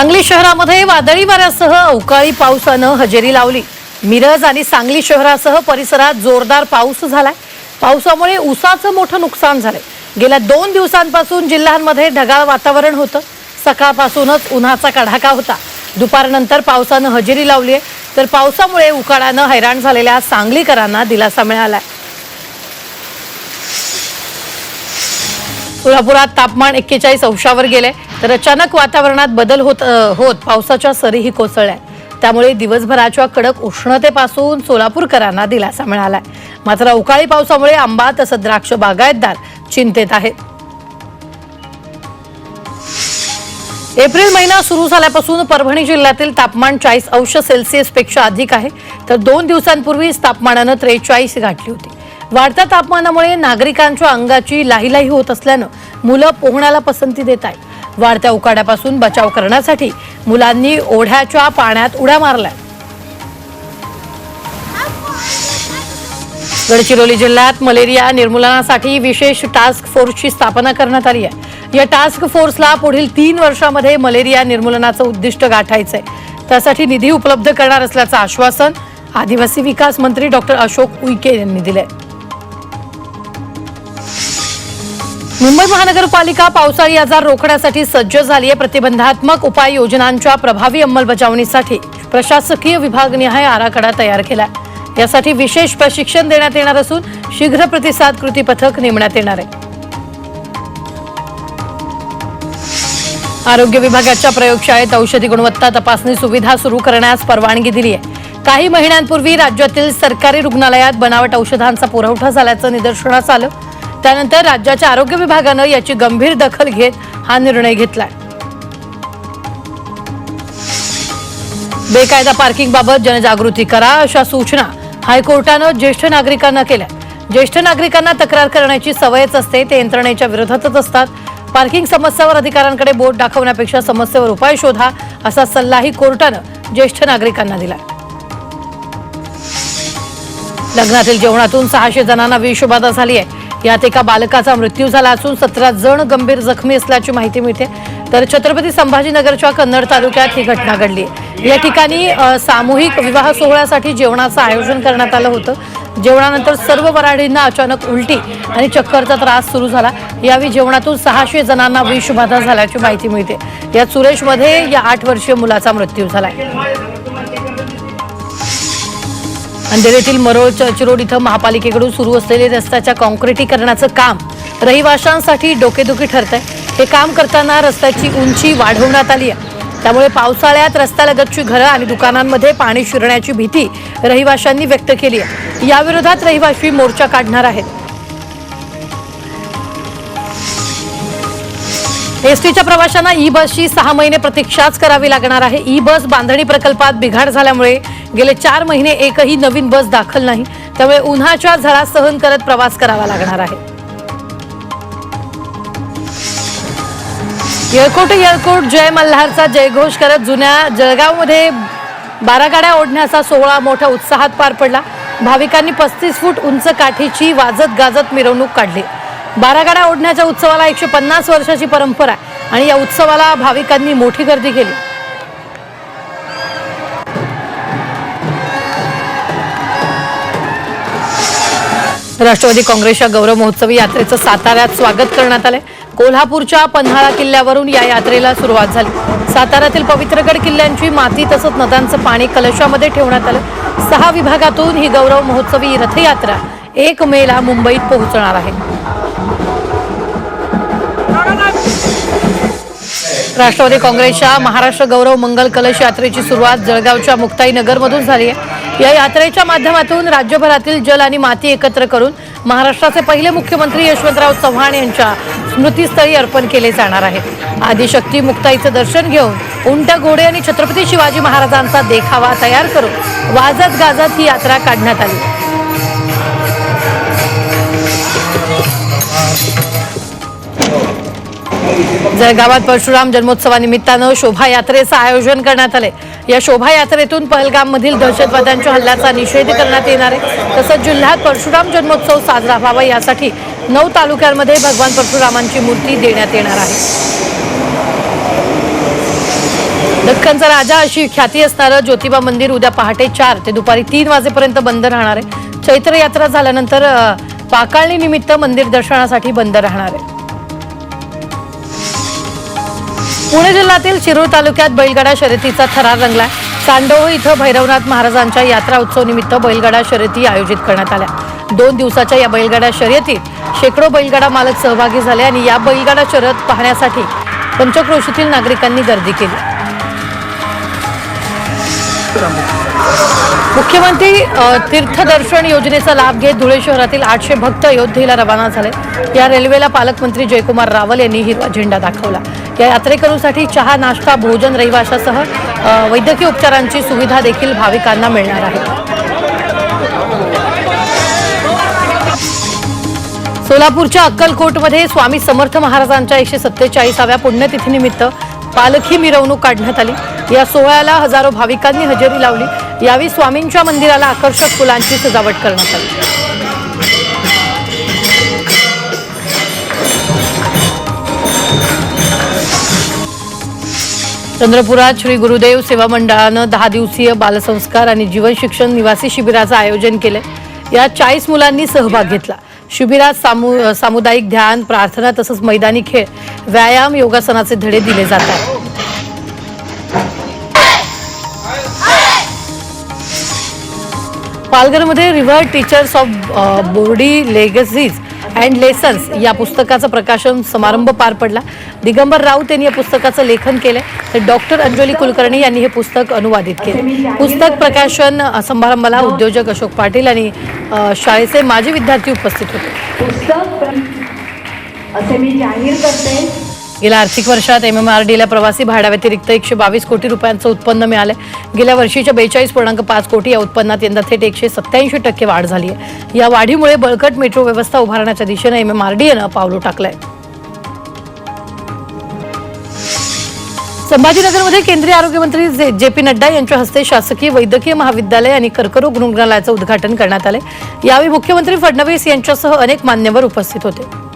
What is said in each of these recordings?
सांगली शहरामध्ये वादळी वाऱ्यासह अवकाळी पावसानं हजेरी लावली. मिरज आणि सांगली शहरासह परिसरात जोरदार पाऊस झालाय. पावसामुळे उसाचं मोठं नुकसान झालंय. गेल्या दोन दिवसांपासून जिल्ह्यांमध्ये ढगाळ वातावरण होतं. सकाळपासूनच उन्हाचा कडाका होता. दुपारनंतर पावसानं हजेरी लावली आहे तर पावसामुळे उकाड्यानं हैराण झालेल्या सांगलीकरांना दिलासा मिळालाय. सोलापुरात तापमान एक्केचाळीस अंशावर गेले तर अचानक वातावरणात बदल होत होत. पावसाच्या सरीही कोसळल्या. त्यामुळे दिवसभराच्या कडक उष्णतेपासून सोलापूरकरांना दिलासा मिळालाय. मात्र अवकाळी पावसामुळे आंबा तसंच द्राक्ष बागायतदार चिंतेत आहेत. एप्रिल महिना सुरू झाल्यापासून परभणी जिल्ह्यातील तापमान चाळीस अंश सेल्सिअसपेक्षा अधिक आहे. तर दोन दिवसांपूर्वीच तापमानानं त्रेचाळीस गाठली होती. वाढत्या तापमानामुळे नागरिकांच्या अंगाची लाहीलाही होत असल्यानं मुलं पोहण्याला पसंती देत आहेत. वाढत्या उकाड्यापासून बचाव करण्यासाठी मुलांनी ओढ्याच्या पाण्यात उड्या मारल्या. गडचिरोली जिल्ह्यात मलेरिया निर्मूलनासाठी विशेष टास्क फोर्सची स्थापना करण्यात आली आहे. या टास्क फोर्सला पुढील तीन वर्षामध्ये मलेरिया निर्मूलनाचं उद्दिष्ट गाठायचं आहे त्यासाठी निधी उपलब्ध करणार असल्याचं आश्वासन आदिवासी विकास मंत्री डॉक्टर अशोक उईके यांनी दिलंय. मुंबई महानगरपालिका पावसाळी आजार रोखण्यासाठी सज्ज झाली आहे प्रतिबंधात्मक उपाययोजनांच्या प्रभावी अंमलबजावणीसाठी प्रशासकीय विभागनिहाय आराखडा तयार केला यासाठी विशेष प्रशिक्षण देण्यात येणार असून शीघ्र प्रतिसाद कृती पथक नेमण्यात येणार आहे. आरोग्य विभागाच्या प्रयोगशाळेत औषधी गुणवत्ता तपासणी सुविधा सुरू करण्यास परवानगी दिली आहे काही महिन्यांपूर्वी राज्यातील सरकारी रुग्णालयात बनावट औषधांचा पुरवठा झाल्याचं निदर्शनास आलं. त्यानंतर राज्याच्या आरोग्य विभागानं याची गंभीर दखल घेत हा निर्णय घेतलाय. बेकायदा पार्किंग बाबत जनजागृती करा अशा सूचना हायकोर्टानं ज्येष्ठ नागरिकांना केल्या. ज्येष्ठ नागरिकांना तक्रार करण्याची सवयच असते ते यंत्रणेच्या विरोधातच असतात. पार्किंग समस्यावर अधिकाऱ्यांकडे बोट दाखवण्यापेक्षा समस्येवर उपाय शोधा असा सल्लाही कोर्टानं ज्येष्ठ नागरिकांना दिला. लग्नातील जेवणातून सहाशे जणांना विषबाधा झाली आहे यात एका बालकाचा मृत्यू झाला असून सतरा जण गंभीर जखमी असल्याची माहिती मिळते. तर छत्रपती संभाजीनगरच्या कन्नड तालुक्यात ही घटना घडली. या ठिकाणी सामूहिक विवाह सोहळ्यासाठी जेवणाचं आयोजन करण्यात आलं होतं. जेवणानंतर सर्व वराडींना अचानक उलटी आणि चक्करचा त्रास सुरू झाला. यावेळी जेवणातून सहाशे जणांना विषबाधा झाल्याची माहिती मिळते. यात सुरेशमध्ये या आठ वर्षीय मुलाचा मृत्यू झालाय. अंधेरीतील मरोळ चर्चरोड इथं महापालिकेकडून सुरू असलेले रस्त्याच्या काँक्रिटीकरणाचं काम रहिवाशांसाठी डोकेदुखी ठरत आहे हे काम करताना रस्त्याची उंची वाढवण्यात आली आहे. त्यामुळे पावसाळ्यात रस्त्यालगतची घरं आणि दुकानांमध्ये पाणी शिरण्याची भीती रहिवाशांनी व्यक्त केली आहे. याविरोधात रहिवाशी मोर्चा काढणार आहेत. एसटीच्या प्रवाशांना ई बसची सहा महिने प्रतीक्षाच करावी लागणार आहे. ई बस बांधणी प्रकल्पात बिघाड झाल्यामुळे गेले चार महिने एकही नवीन बस दाखल नाही. त्यामुळे उन्हाच्या झळा सहन करत प्रवास करावा लागणार आहे. येळकोट येळकोट जय मल्हारचा जयघोष करत जुन्या जळगावमध्ये बारा गाड्या ओढण्याचा सोहळा मोठ्या उत्साहात पार पडला. भाविकांनी पस्तीस फूट उंच काठीची वाजत गाजत मिरवणूक काढली. बारा गाड्या ओढण्याच्या उत्सवाला एकशे पन्नास वर्षाची परंपरा आहे आणि या उत्सवाला भाविकांनी मोठी गर्दी केली. राष्ट्रवादी काँग्रेसच्या गौरव महोत्सवी यात्रेचं साताऱ्यात स्वागत करण्यात आलंय. कोल्हापूरच्या पन्हाळा किल्ल्यावरून या यात्रेला सुरुवात झाली. साताऱ्यातील पवित्रगड किल्ल्यांची माती तसंच नद्यांचं पाणी कलशामध्ये ठेवण्यात आलं. सहा विभागातून ही गौरव महोत्सवी रथयात्रा एक मेला मुंबईत पोहोचणार आहे. राष्ट्रवादी काँग्रेसच्या महाराष्ट्र गौरव मंगल कलश यात्रेची सुरुवात जळगावच्या मुक्ताई नगरमधून झाली आहे. या यात्रेच्या माध्यमातून राज्यभरातील जल आणि माती एकत्र करून महाराष्ट्राचे पहिले मुख्यमंत्री यशवंतराव चव्हाण यांच्या स्मृतीस्थळी अर्पण केले जाणार आहे. आदिशक्ती मुक्ताईचं दर्शन घेऊन उंट घोडे आणि छत्रपती शिवाजी महाराजांचा देखावा तयार करून वाजत गाजत ही यात्रा काढण्यात आली. जळगावात परशुराम जन्मोत्सवानिमित्तानं शोभायात्रेचं आयोजन करण्यात आले या शोभायात्रेतून पहलगाममधील दहशतवाद्यांच्या हल्ल्याचा निषेध करण्यात येणार आहे. तसंच जिल्ह्यात परशुराम जन्मोत्सव साजरा व्हावा यासाठी नऊ तालुक्यांमध्ये भगवान परशुरामांची मूर्ती देण्यात येणार आहे. दख्खनचा राजा अशी ख्याती असणारं ज्योतिबा मंदिर उद्या पहाटे चार ते दुपारी तीन वाजेपर्यंत बंद राहणार आहे. चैत्र यात्रा झाल्यानंतर पाकाळणीनिमित्त पाकाळणी निमित्त मंदिर दर्शनासाठी बंद राहणार आहे. पुणे जिल्ह्यातील शिरूर तालुक्यात बैलगाडा शर्यतीचा थरार रंगलाय. सांडोह इथं भैरवनाथ महाराजांच्या यात्रा उत्सव निमित्त बैलगाडा शर्यती आयोजित करण्यात आल्या. दोन दिवसाच्या या बैलगाडा शर्यतीत शेकडो बैलगाडा मालक सहभागी झाले आणि या बैलगाडा शर्यत पाहण्यासाठी पंचक्रोशीतील नागरिकांनी गर्दी केली. मुख्यमंत्री तीर्थदर्शन योजनेचा लाभ घेत धुळे शहरातील आठशे भक्त अयोध्येला रवाना झाले. या रेल्वेला पालकमंत्री जयकुमार रावल यांनी हिरवा झेंडा दाखवला. या यात्रेकरूंसाठी चहा नाश्ता भोजन रहिवाशासह वैद्यकीय उपचारांची सुविधा देखील भाविकांना मिळणार आहे. सोलापूरच्या अक्कलकोटमध्ये स्वामी समर्थ महाराजांच्या एकशे सत्तेचाळीसाव्या पुण्यतिथीनिमित्त पालखी मिरवणूक काढण्यात आली. या सोहळ्याला हजारो भाविकांनी हजेरी लावली. यावेळी स्वामींच्या मंदिराला आकर्षक फुलांची सजावट करण्यात आली. चंद्रपुरात श्री गुरुदेव सेवा मंडळानं दहा दिवसीय बालसंस्कार आणि जीवन शिक्षण निवासी शिबिराचं आयोजन केलंय यात चाळीस मुलांनी सहभाग घेतला. शिबिरात सामु सामुदायिक ध्यान प्रार्थना तसंच मैदानी खेळ व्यायाम योगासनाचे धडे दिले जातात. पालघरमध्ये river teachers of Bordi legacies and lessons या पुस्तकाचं प्रकाशन समारंभ पार पडला. दिगंबर राऊत यांनी या पुस्तकाचं लेखन केलंय. तर डॉक्टर अंजली कुलकर्णी यांनी हे पुस्तक अनुवादित केले पुस्तक प्रकाशन समारंभाला उद्योजक अशोक पाटील आणि शाळेचे माजी विद्यार्थी उपस्थित होते. पुस्तक असे मी जाहीर करते. गेल्या आर्थिक वर्षात एम एम आर डीला प्रवासी भाड्याव्यतिरिक्त एकशे बावीस कोटी रुपयांचं उत्पन्न मिळालं. गेल्या वर्षीच्या बेचाळीस पूर्णांक पाच कोटी या उत्पन्नात यंदा थेट एकशे सत्याऐंशी टक्के वाढ झाली आहे. या वाढीमुळे बळकट मेट्रो व्यवस्था उभारण्याच्या दिशेनं एम एम आर डीएनं पावलं टाकलंय संभाजीनगरमध्ये केंद्रीय आरोग्यमंत्री जे जे पी नड्डा यांच्या हस्ते शासकीय वैद्यकीय महाविद्यालय आणि कर्करोग रुग्णालयाचं उद्घाटन करण्यात आले यावेळी मुख्यमंत्री फडणवीस यांच्यासह अनेक मान्यवर उपस्थित होते.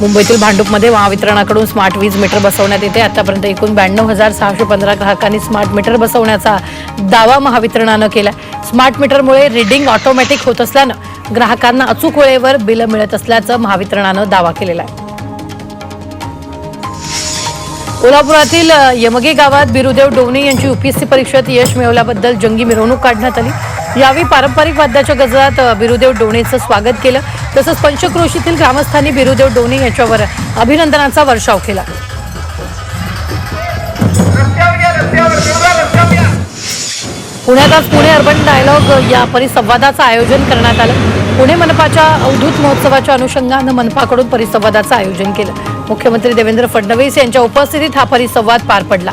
मुंबईतील भांडूपमध्ये महावितरणाकडून स्मार्ट वीज मीटर बसवण्यात येते. आतापर्यंत एकूण ब्याण्णव हजार सहाशे पंधरा ग्राहकांनी स्मार्ट मीटर बसवण्याचा दावा महावितरणानं केला स्मार्ट मीटरमुळे रिडिंग ऑटोमॅटिक होत असल्यानं ग्राहकांना अचूक वेळेवर बिलं मिळत असल्याचं महावितरणानं दावा केलेला आहे. कोल्हापुरातील यमगे गावात बिरुदेव डोवणे यांची युपीएससी परीक्षेत यश मिळवल्याबद्दल जंगी मिरवणूक काढण्यात आली. यावेळी पारंपरिक वाद्याच्या गजरात बिरुदेव डोणेचं स्वागत केलं. तसंच पंचक्रोशीतील ग्रामस्थांनी बिरुदेव डोने यांच्यावर अभिनंदनाचा वर्षाव केला. पुण्यात आज पुणे अर्बन डायलॉग या परिसंवादाचं आयोजन करण्यात आलं. पुणे मनपाच्या अवधूत महोत्सवाच्या अनुषंगानं मनपाकडून परिसंवादाचं आयोजन केलं. मुख्यमंत्री देवेंद्र फडणवीस यांच्या उपस्थितीत हा परिसंवाद पार पडला.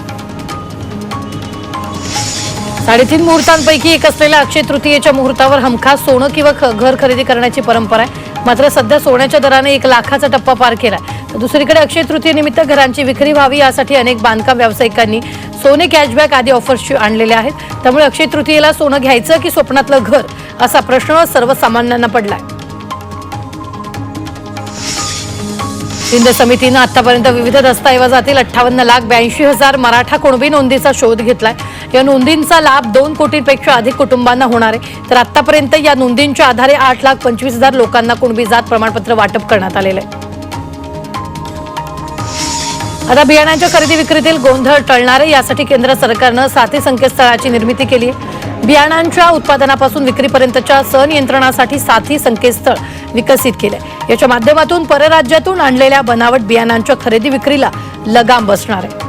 साडेतीन मुहूर्तांपैकी एक असलेल्या अक्षय तृतीयेच्या मुहूर्तावर हमखास सोनं किंवा ख- घर खरेदी करण्याची परंपरा आहे. मात्र सध्या सोन्याच्या दराने एक लाखाचा टप्पा पार केला आहे दुसरीकडे अक्षय तृतीयेनिमित्त घरांची विक्री व्हावी यासाठी अनेक बांधकाम व्यावसायिकांनी सोने कॅशबॅक आदी ऑफर्स आणलेले आहेत. त्यामुळे अक्षय तृतीयेला सोनं घ्यायचं की स्वप्नातलं घर? असा प्रश्न सर्वसामान्यांना पडलाय. शिंदे समितीनं आतापर्यंत विविध दस्तऐवजातील अठ्ठावन्न लाख ब्याऐंशी हजार मराठा कुणबी नोंदीचा शोध घेतलाय. या नोंदींचा लाभ दोन कोटींपेक्षा अधिक कुटुंबांना होणार आहे. तर आतापर्यंत या नोंदींच्या आधारे आठ लाख पंचवीस हजार लोकांना कुणबी जात प्रमाणपत्र वाटप करण्यात आलेलं आहे. आता बियाणांच्या खरेदी विक्रीतील गोंधळ टळणार आहे. यासाठी केंद्र सरकारनं साथी संकेतस्थळाची निर्मिती केली आहे. बियाणांच्या उत्पादनापासून विक्रीपर्यंतच्या सनियंत्रणासाठी साथी संकेतस्थळ विकसित केलंय. याच्या माध्यमातून परराज्यातून आणलेल्या बनावट बियाणांच्या खरेदी विक्रीला लगाम बसणार आहे.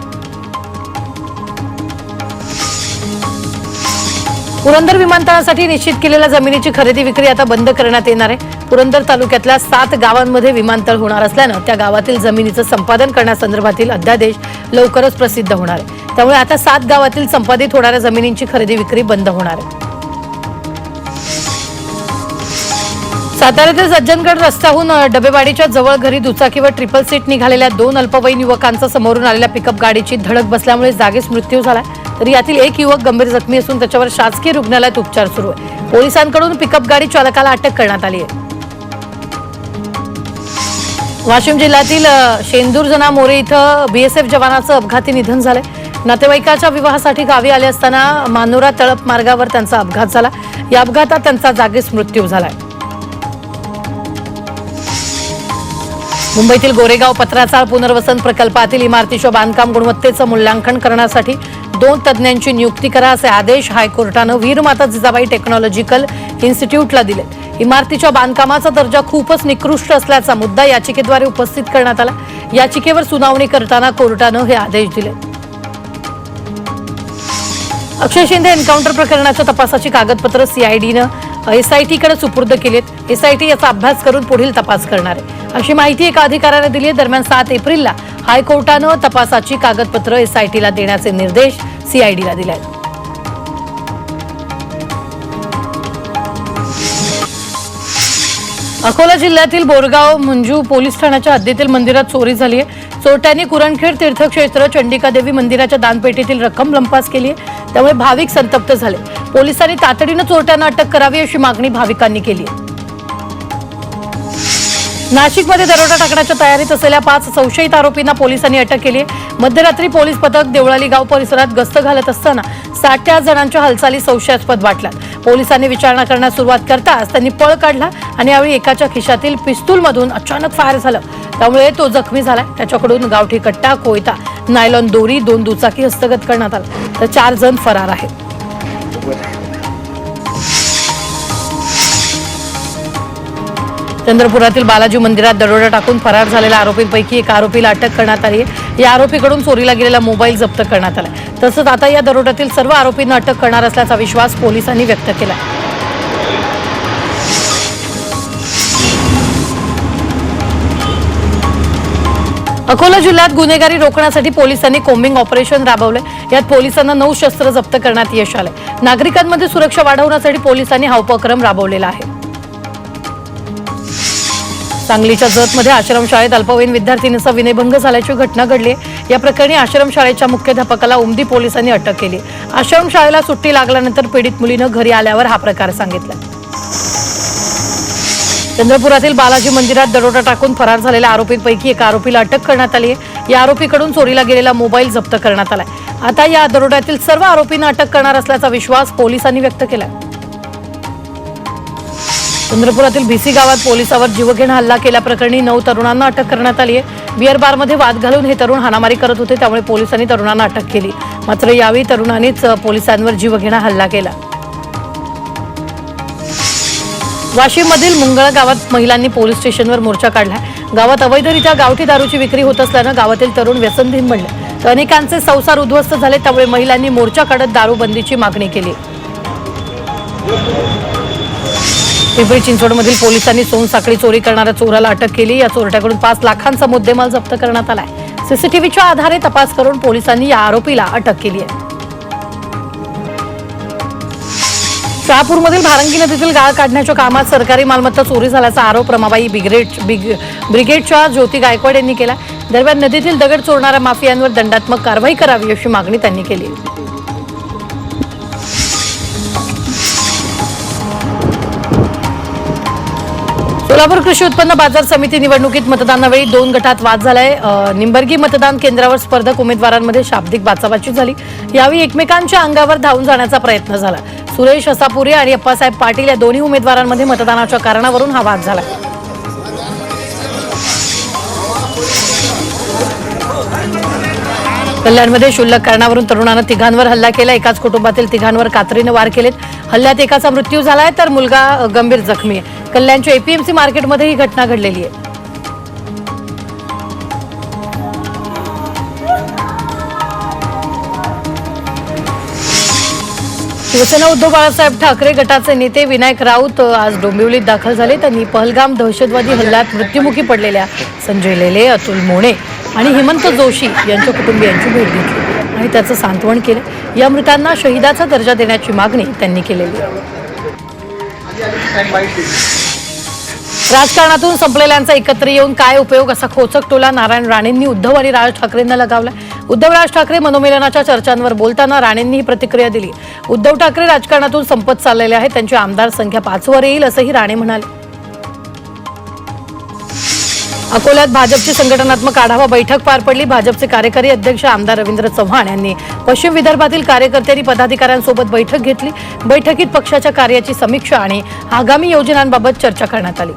पुरंदर विमानतळासाठी निश्चित केलेल्या जमिनीची खरेदी विक्री आता बंद करण्यात येणार आहे. पुरंदर तालुक्यातल्या सात गावांमध्ये विमानतळ होणार असल्यानं त्या गावातील जमिनीचं संपादन करण्यासंदर्भातील अध्यादेश लवकरच प्रसिद्ध होणार आहे. त्यामुळे आता सात गावातील संपादित होणाऱ्या जमिनींची खरेदी विक्री बंद होणार आहे. साताऱ्यातील सज्जनगड रस्त्याहून डबेवाडीच्या जवळ घरी दुचाकीवर ट्रिपल सीट निघालेल्या दोन अल्पवयीन युवकांचा समोरून आलेल्या पिकअप गाडीची धडक बसल्यामुळे जागीच मृत्यू झाला तर यातील एक युवक गंभीर जखमी असून त्याच्यावर शासकीय रुग्णालयात उपचार सुरू आहे. पोलिसांकडून पिकअप गाडी चालकाला अटक करण्यात आली आहे. वाशिम जिल्ह्यातील शेंदूरजना मोरे इथं बीएसएफ जवानाचं अपघाती निधन झालंय. नातेवाईकाच्या विवाहासाठी गावी आले असताना मानोरा तळप मार्गावर त्यांचा अपघात झाला. या अपघातात त्यांचा जागीच मृत्यू झालाय. मुंबईतील गोरेगाव पत्राचाळ पुनर्वसन प्रकल्पातील इमारतीच्या बांधकाम गुणवत्तेचं मूल्यांकन करण्यासाठी दोन तज्ज्ञांची नियुक्ती करा असे आदेश हायकोर्टानं वीरमाता जिजाबाई टेक्नॉलॉजिकल इन्स्टिट्यूटला दिले. इमारतीच्या बांधकामाचा दर्जा खूपच निकृष्ट असल्याचा मुद्दा याचिकेद्वारे उपस्थित करण्यात आला. याचिकेवर सुनावणी करताना कोर्टानं हे आदेश दिले. अक्षय शिंदे एन्काउंटर प्रकरणाच्या तपासाची कागदपत्र सीआयडीनं एसआयटीकडे सुपूर्द केलीत. एसआयटी याचा अभ्यास करून पुढील तपास करणार आहे. अशी माहिती एका अधिकाऱ्याने दिली आहे. दरम्यान सात एप्रिलला हायकोर्टानं तपासाची कागदपत्र एसआयटीला देण्याचे निर्देश सीआयडीला दिले आहेत. अकोला जिल्ह्यातील बोरगाव मंजू पोलीस ठाण्याच्या हद्दीतील मंदिरात चोरी झाली आहे. चोरट्यांनी कुरणखेड तीर्थक्षेत्र चंडिकादेवी मंदिराच्या दानपेटीतील रक्कम लंपास केली आहे. त्यामुळे भाविक संतप्त झाले. पोलिसांनी तातडीनं चोरट्यांना अटक करावी अशी मागणी भाविकांनी केली आहे. नाशिकमध्ये दरोडा टाकण्याच्या तयारीत असलेल्या पाच संशयित आरोपींना पोलिसांनी अटक केली मध्यरात्री पोलीस पथक देवळाली गाव परिसरात गस्त घालत असताना साठ आठ जणांच्या हालचाली संशयास्पद वाटल्यात. पोलिसांनी विचारणा करण्यास सुरुवात करताच त्यांनी पळ काढला आणि यावेळी एकाच्या खिशातील पिस्तूलमधून अचानक फायर झालं. त्यामुळे तो जखमी झाला त्याच्याकडून गावठी कट्टा कोयता नायलॉन दोरी दोन दुचाकी हस्तगत करण्यात आला. तर चार जण फरार आहेत. चंद्रपुरातील बालाजी मंदिरात दरोडा टाकून फरार झालेल्या आरोपींपैकी एका आरोपीला अटक करण्यात आली आहे. या आरोपीकडून चोरीला गेलेला मोबाईल जप्त करण्यात आला तसंच आता या दरोड्यातील सर्व आरोपींना अटक करणार असल्याचा विश्वास पोलिसांनी व्यक्त केला अकोला जिल्ह्यात गुन्हेगारी रोखण्यासाठी पोलिसांनी कोम्बिंग ऑपरेशन राबवले यात पोलिसांना नऊ शस्त्र जप्त करण्यात यश आले नागरिकांमध्ये सुरक्षा वाढवण्यासाठी पोलिसांनी हा उपक्रम राबवलेला आहे. सांगलीच्या जतमध्ये आश्रमशाळेत अल्पवयीन विद्यार्थिनीचा विनयभंग झाल्याची घटना घडली. या प्रकरणी आश्रमशाळेच्या मुख्याध्यापकाला उमदी पोलिसांनी अटक केली. आश्रमशाळेला सुट्टी लागल्यानंतर पीडित मुलीनं घरी आल्यावर हा प्रकार सांगितला. चंद्रपुरातील बालाजी मंदिरात दरोडा टाकून फरार झालेल्या आरोपींपैकी एका आरोपीला अटक करण्यात आली या आरोपीकडून चोरीला गेलेला मोबाईल जप्त करण्यात आलाय. आता या दरोड्यातील सर्व आरोपींना अटक करणार असल्याचा विश्वास पोलिसांनी व्यक्त केला चंद्रपुरातील भिसी गावात पोलिसावर जीवघेणा हल्ला केल्याप्रकरणी नऊ तरुणांना अटक करण्यात आली आहे बिअर बारमध्ये वाद घालून हे तरुण हाणामारी करत होते त्यामुळे पोलिसांनी तरुणांना अटक केली. मात्र यावेळी तरुणांनीच पोलिसांवर जीवघेणा हल्ला केला. वाशिममधील मुंगळ गावात महिलांनी पोलीस स्टेशनवर मोर्चा काढला. गावात अवैधरित्या गावठी दारूची विक्री होत असल्यानं गावातील तरुण व्यसनधीन बनले. तर अनेकांचे संसार उद्ध्वस्त झाले त्यामुळे महिलांनी मोर्चा काढत दारूबंदीची मागणी केली. पिंपरी चिंचवडमधील पोलिसांनी सोनसाखळी चोरी करणाऱ्या चोराला अटक केली. या चोरट्याकडून पाच लाखांचा मुद्देमाल जप्त करण्यात आलाय. सीसीटीव्हीच्या आधारे तपास करून पोलिसांनी या आरोपीला अटक केली आहे. शहापूरमधील भारंगी नदीतील गाळ काढण्याच्या कामात सरकारी मालमत्ता चोरी झाल्याचा आरोप रमाबाई ब्रिगेड बिग ब्रिगेडच्या ज्योती गायकवाड यांनी केला दरम्यान नदीतील दगड चोरणाऱ्या माफियांवर दंडात्मक कारवाई करावी अशी मागणी त्यांनी केली. सोलापूर कृषी उत्पन्न बाजार समिती निवडणुकीत मतदानावेळी दोन गटात वाद झालाय. निंबर्गी मतदान केंद्रावर स्पर्धक उमेदवारांमध्ये शाब्दिक बाचाबाची झाली. यावेळी एकमेकांच्या अंगावर धावून जाण्याचा प्रयत्न झाला. सुरेश असापुरे आणि अप्पासाहेब पाटील या दोन्ही उमेदवारांमध्ये मतदानाच्या कारणावरून हा वाद झाला. कल्याणमध्ये क्षुल्लक कारणावरून तरुणानं तिघांवर हल्ला केला. एकाच कुटुंबातील तिघांवर कात्रीनं वार केलेत. हल्ल्यात एकाचा मृत्यू झालाय तर मुलगा गंभीर जखमी आहे. कल्याणच्या एपीएमसी मार्केटमध्ये ही घटना घडलेली आहे. शिवसेना उद्धव बाळासाहेब ठाकरे गटाचे नेते विनायक राऊत आज डोंबिवलीत दाखल झाले. त्यांनी पहलगाम दहशतवादी हल्ल्यात मृत्युमुखी पडलेल्या संजय लेले अतुल मोणे आणि हेमंत जोशी यांच्या कुटुंबियांची भेट घेतली आणि त्याचं सांत्वन केलं. या मृतांना शहीदाचा दर्जा देण्याची मागणी त्यांनी केलेली आहे. राजकारणातून संपलेल्यांचा एकत्र येऊन काय उपयोग असा खोचक टोला नारायण राणेंनी उद्धव आणि राज ठाकरेंना लगावला उद्धव राज ठाकरे मनोमिलनाच्या चर्चांवर बोलताना राणेंनी ही प्रतिक्रिया दिली. उद्धव ठाकरे राजकारणातून संपत चाललेले आहेत. त्यांची आमदार संख्या पाचवर येईल असंही राणे म्हणाले. अकोल्यात भाजपची संघटनात्मक आढावा बैठक पार पडली. भाजपचे कार्यकारी अध्यक्ष आमदार रवींद्र चव्हाण यांनी पश्चिम विदर्भातील कार्यकर्त्यांनी पदाधिकाऱ्यांसोबत बैठक घेतली. बैठकीत पक्षाच्या कार्याची समीक्षा आणि आगामी योजनांबाबत चर्चा करण्यात आली.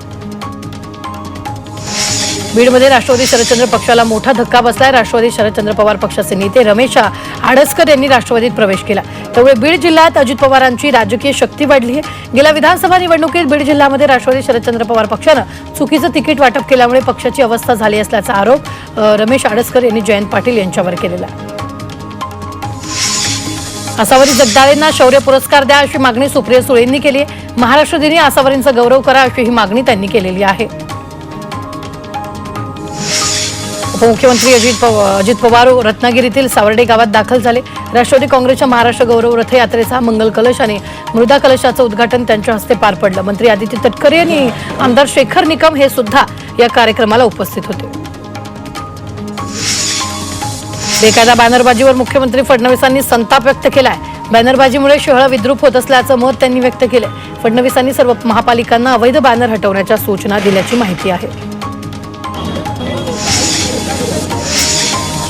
बीडमध्ये राष्ट्रवादी शरदचंद्र पक्षाला मोठा धक्का बसलाय. राष्ट्रवादी शरदचंद्र पवार पक्षाचे नेते रमेश आडसकर यांनी राष्ट्रवादीत प्रवेश केला. त्यामुळे बीड जिल्ह्यात अजित पवारांची राजकीय शक्ती वाढली आहे. गेल्या विधानसभा निवडणुकीत बीड जिल्ह्यामध्ये राष्ट्रवादी शरदचंद्र पवार पक्षानं चुकीचं तिकीट वाटप केल्यामुळे पक्षाची अवस्था झाली असल्याचा आरोप रमेश आडसकर यांनी जयंत पाटील यांच्यावर केलेला आसावरी जगदाळेंना शौर्य पुरस्कार द्या अशी मागणी सुप्रिया सुळेंनी केली आहे. महाराष्ट्र दिनी आसावरींचा गौरव करा अशी ही मागणी त्यांनी केलेली आहे. उपमुख्यमंत्री अजित पव- अजित पवार रत्नागिरीतील सावर्डे गावात दाखल झाले. राष्ट्रवादी काँग्रेसच्या महाराष्ट्र गौरव रथयात्रेचा मंगल कलश आणि मृदा कलशाचं उद्घाटन त्यांच्या हस्ते पार पडलं. मंत्री आदित्य तटकरे आणि आमदार शेखर निकम हे सुद्धा या कार्यक्रमाला उपस्थित होते. बेकायदा बॅनरबाजीवर मुख्यमंत्री फडणवीसांनी संताप व्यक्त केलाय. बॅनरबाजीमुळे शहर विद्रूप होत असल्याचं मत त्यांनी व्यक्त केलं फडणवीसांनी सर्व महापालिकांना अवैध बॅनर हटवण्याच्या सूचना दिल्याची माहिती आहे.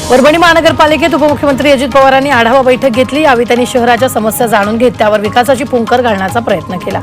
परभणी महानगरपालिकेत उपमुख्यमंत्री अजित पवारांनी आढावा बैठक घेतली. यावेळी त्यांनी शहराच्या समस्या जाणून घेत त्यावर विकासाची पुंकर घालण्याचा प्रयत्न केला.